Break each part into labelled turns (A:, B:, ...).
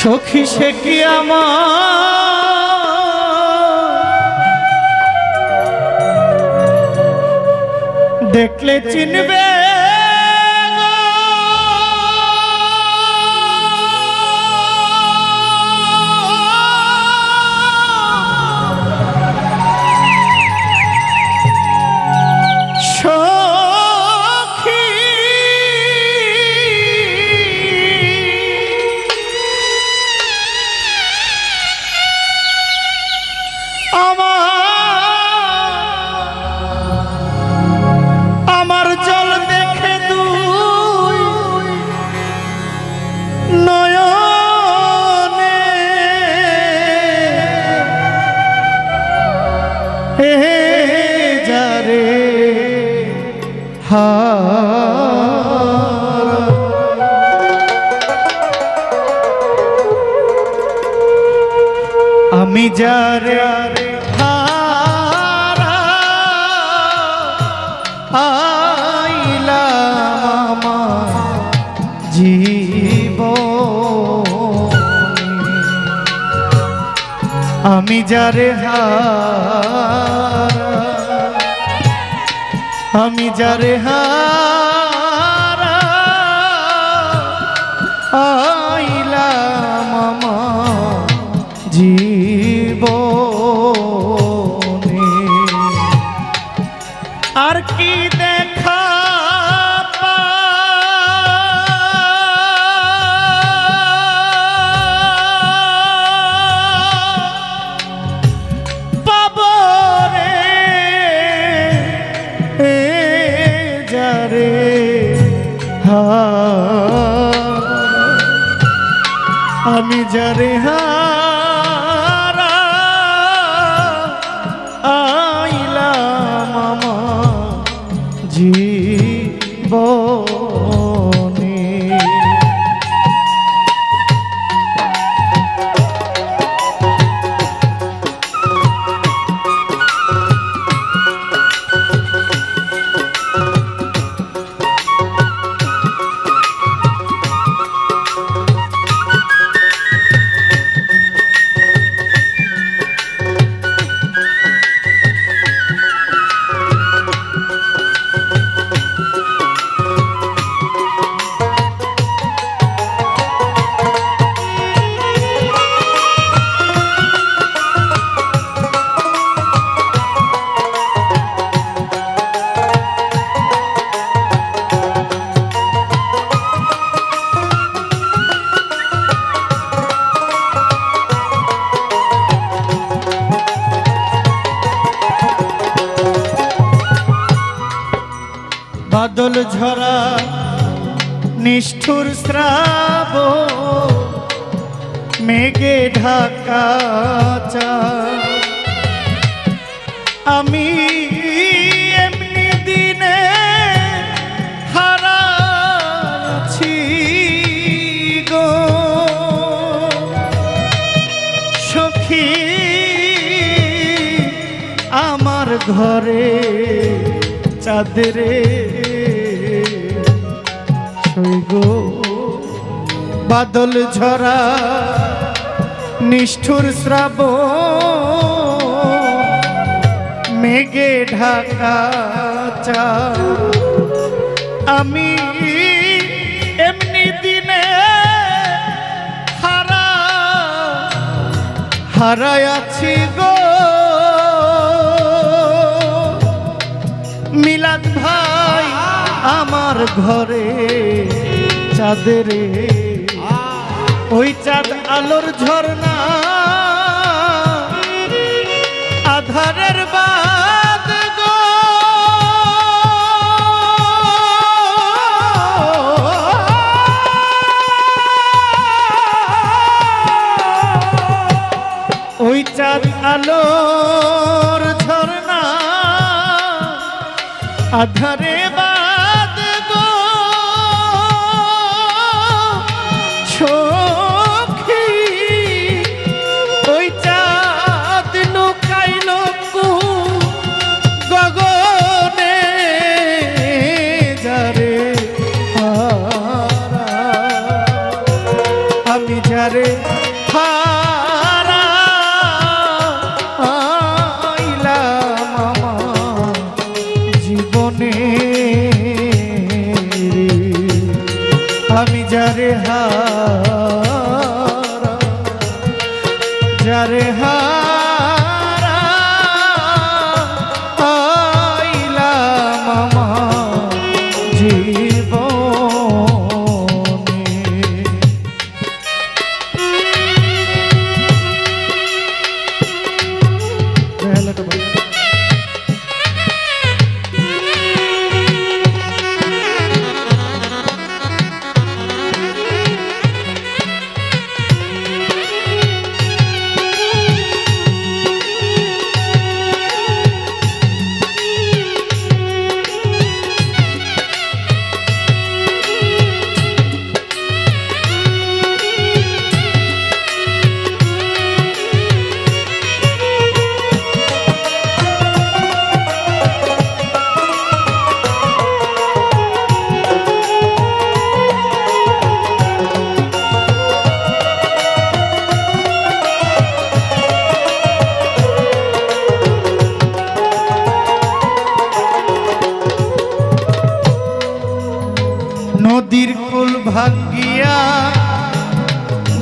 A: সখী সে কি আমার? দেখলে চিনবে আমার জল দেখে দুই নয়নে। হে যারে হা আমি যারে আমার জীব আমি যারে হারা আমি যারে যারে হারা ঝরা নিষ্ঠুর শ্রাব মেঘে ঢাকা চা। আমি এমনি দিনে হারাছি গো। সখী, আমার ঘরে চাঁদরে গো। বাদল ঝরা, নিষ্ঠুর শ্রাব মেঘে ঢাকা চা আমি এমনি দিনে হারা হারায়াছি গো। মিলাদ ভাই আমার ঘরে। চাঁদরে ওই চাঁদ আলোর ঝর্ণা। আধারের বাদ ওই চাঁদ আলোর ঝর্ণা। আধারে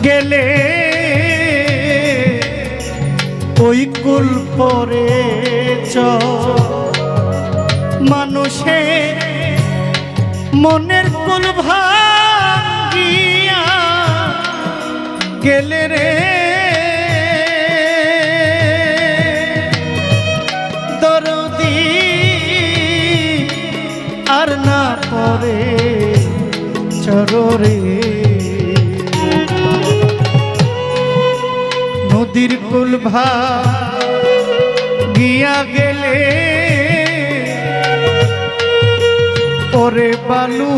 A: গেলে ওই কুল পরে মানুষে মনের কুল ভাঙ্গিয়া গেলে রে। দরদি আর না পরে চররে নদীর ভা গিয়া গেলে ওরে বালু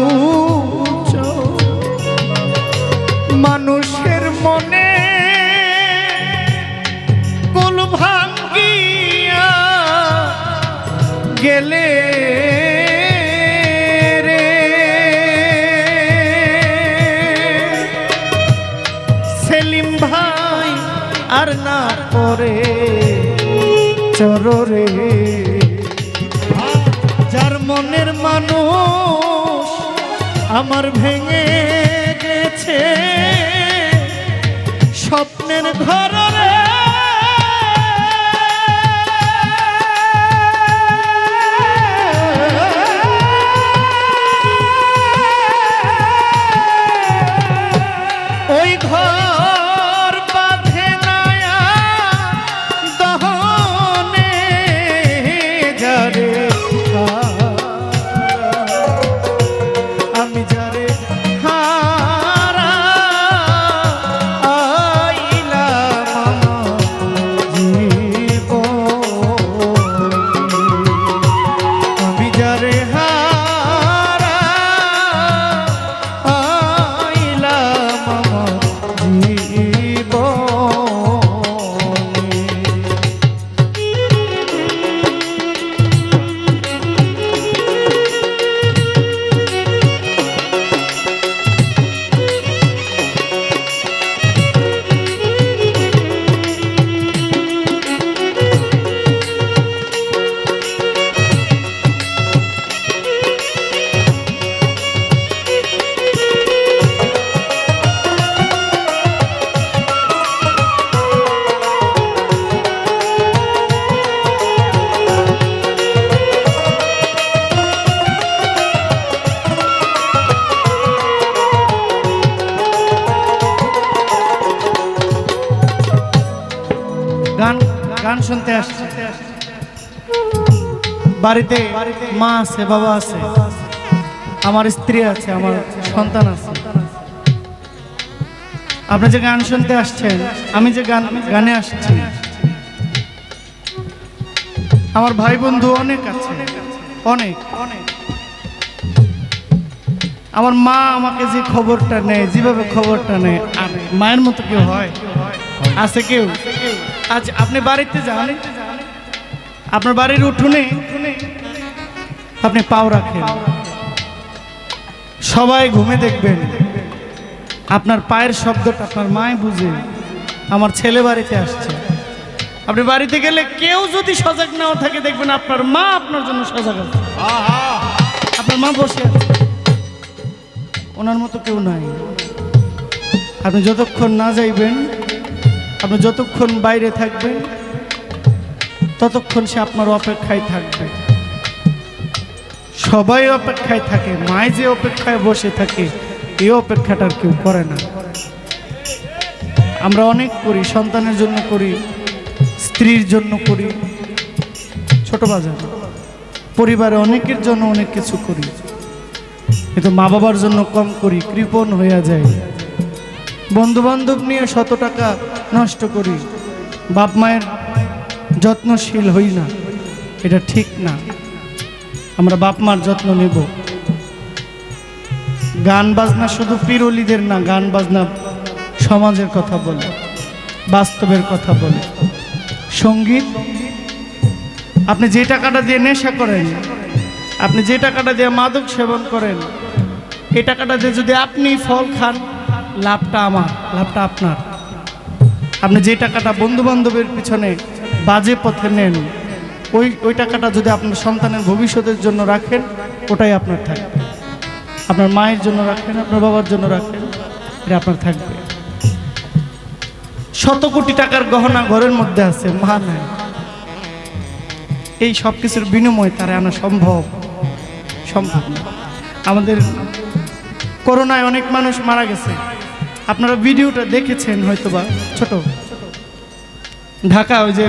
A: মানুষের মনে চররে যার মনের মানুষ আমার ভেঙে গেছে স্বপ্নের ঘর বাড়িতে মা আছে, বাবা আছে। আমার স্ত্রী আছে, আমার সন্তান আছে। আপনি যে গান শুনতে আসছেন, আমি যে গান, গানে আসছি। আমার ভাই বন্ধু অনেক আছে, অনেক। অনেক আমার মা আমাকে যে খবরটা নেয়, যেভাবে খবরটা নেয় আর মায়ের মতো কেউ হয়? আছে কেউ? আজ আপনি বাড়িতে যান। আপনার বাড়ির উঠোনে আপনি পাও রাখেন। সবাই ঘুমে দেখবেন। আপনার পায়ের শব্দটা আপনার মায় বুঝে। আমার ছেলে বাড়িতে আসছে। আপনি বাড়িতে গেলে কেউ যদি সজাগ নাও থাকে, দেখবেন আপনার মা আপনার জন্য সজাগ আছে। আপনার মা বসে আছে। ওনার মতো কেউ নাই। আপনি যতক্ষণ না যাইবেন, আপনি যতক্ষণ বাইরে থাকবেন ততক্ষণ সে আপনার অপেক্ষায় থাকবে। সবাই অপেক্ষায় থাকে মায় যে অপেক্ষায় বসে থাকে এই অপেক্ষাটা আর কেউ করে না। আমরা অনেক করি, সন্তানের জন্য করি, স্ত্রীর জন্য করি, ছোট বাজার। পরিবারে অনেকের জন্য অনেক কিছু করি। কিন্তু মা বাবার জন্য কম করি, কৃপণ হইয়া যায় বন্ধু বান্ধব নিয়ে শত টাকা নষ্ট করি। বাপ মায়ের যত্নশীল হই না, এটা ঠিক না। আমরা বাপ মার যত্ন নেব। গান বাজনা শুধু পিরলিদের না, গান বাজনা সমাজের কথা বলে, বাস্তবের কথা বলে। সংগীত, আপনি যে টাকাটা দিয়ে নেশা করেন, আপনি যে টাকাটা দিয়ে মাদক সেবন করেন, এই টাকাটা দিয়ে যদি আপনি ফল খান, লাভটা আমার, লাভটা আপনার। আপনি যে টাকাটা বন্ধু বান্ধবের পিছনে বাজে পথে নেন। ওই ওই টাকাটা যদি আপনার সন্তানের ভবিষ্যতের জন্য রাখেন, ওটাই আপনার থাকবে। আপনার মায়ের জন্য রাখেন, আপনার বাবার জন্য রাখেন, এটা আপনার থাকবে। শত কোটি টাকার গহনা ঘরের মধ্যে আছে, মা নাই। এই সব কিছুর বিনিময় তারা আনা সম্ভব। সম্ভব আমাদের করোনায় অনেক মানুষ মারা গেছে। আপনারা ভিডিওটা দেখেছেন হয়তোবা, ছোট। ঢাকা, ওই যে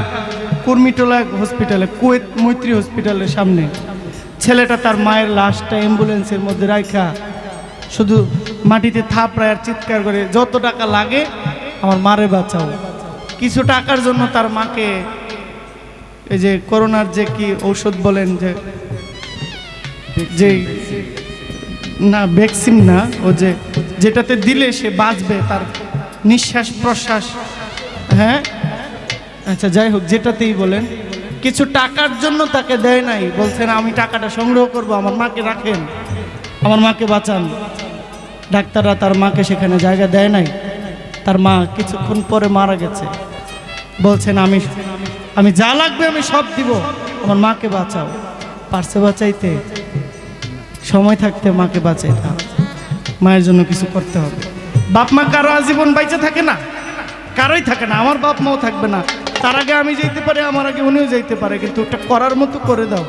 A: কুর্মিটোলা হসপিটালে কুয়েত মৈত্রী হসপিটালের সামনে। ছেলেটা তার মায়ের লাশটা অ্যাম্বুলেন্সের মধ্যে রাখা শুধু মাটিতে থাপড়ায় আর চিৎকার করে, যত টাকা লাগে, আমার মারে বাঁচাও। কিছু টাকার জন্য তার মাকে এই যে করোনার যে কি ঔষধ বলেন যে যে না ভ্যাকসিন না, ও যে যেটাতে দিলে সে বাঁচবে, তার নিঃশ্বাস প্রশ্বাস হ্যাঁ? আচ্ছা যাই হোক, যেটাতেই বলেন। কিছু টাকার জন্য তাকে দেয় নাই। বলছেন, আমি টাকাটা সংগ্রহ করব, আমার মাকে রাখেন, আমার মাকে বাঁচান। ডাক্তাররা তার মাকে সেখানে জায়গা দেয় নাই। তার মা কিছুক্ষণ পরে মারা গেছে। বলছেন, আমি আমি যা লাগবে আমি সব দিব, আমার মাকে বাঁচাও। পারছে বাঁচাইতে? সময় থাকতে মাকে বাঁচাইতে হবে। মায়ের জন্য কিছু করতে হবে। বাপ মা কারও আজীবন বাইচে থাকে না? কারোই থাকে না। আমার বাপ মাও থাকবে না। তার আগে আমি যাইতে পারি, আমার আগে উনিও যাইতে পারে, কিন্তু ওটা করার মতো করে দাও।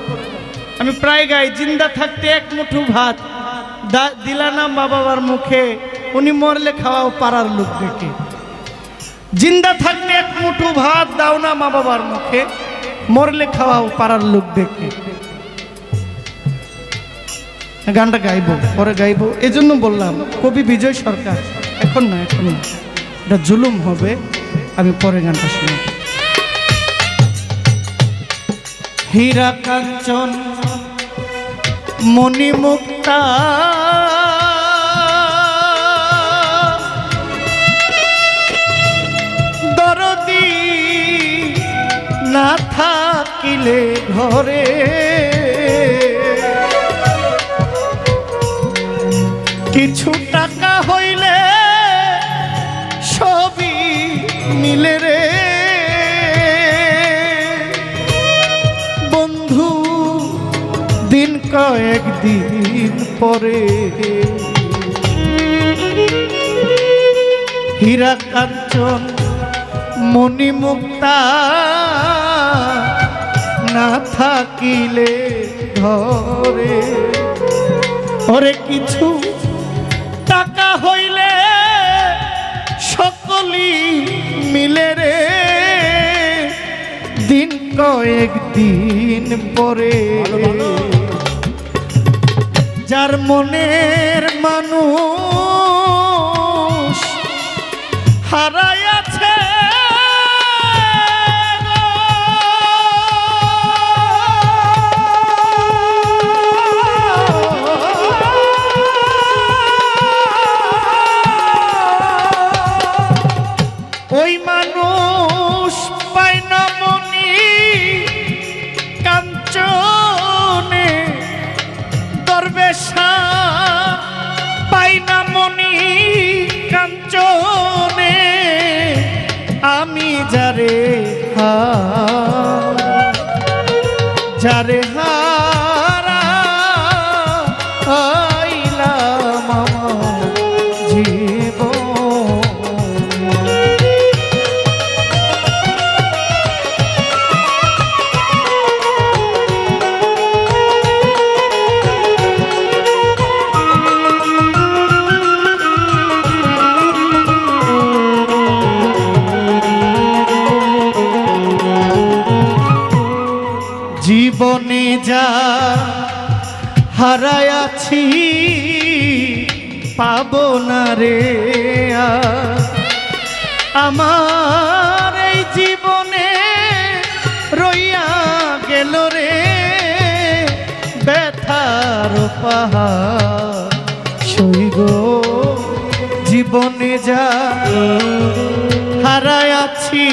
A: আমি প্রায় গাই, জিন্দা থাকতে এক মুঠো ভাত। দিলা না মা বাবার মুখে, উনি মরলে খাওয়াও পাড়ার লোক দেখে জিন্দা থাকতে এক মুঠো ভাত দাও না মা বাবার মুখে, মরলে খাওয়াও পাড়ার লোক দেখে গানটা গাইব, পরে গাইবো, এজন্য বললাম, কবি বিজয় সরকার, এখন না এখন না। এটা জুলুম হবে, আমি পরে গানটা শুনি হীরা কাঞ্চন মণিমুক্তা। দরদি না থাকিলে ঘরে কিছু টাকা কয়েক দিন পরে হীরা কাঞ্চন মণিমুক্তা না থাকিলে ধরে ওরে কিছু টাকা হইলে সকলি মিলে রে। দিন কয়েক দিন পরে যার মনের মানুষ হারাইয়াছে না রে আমার এই জীবনে রইয়া গেল রে ব্যথার পাহাড়। জীবনে যা হারায় আছি।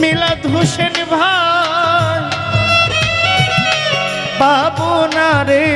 A: মিলাদ হোসেন ভাই, পাবো না রে।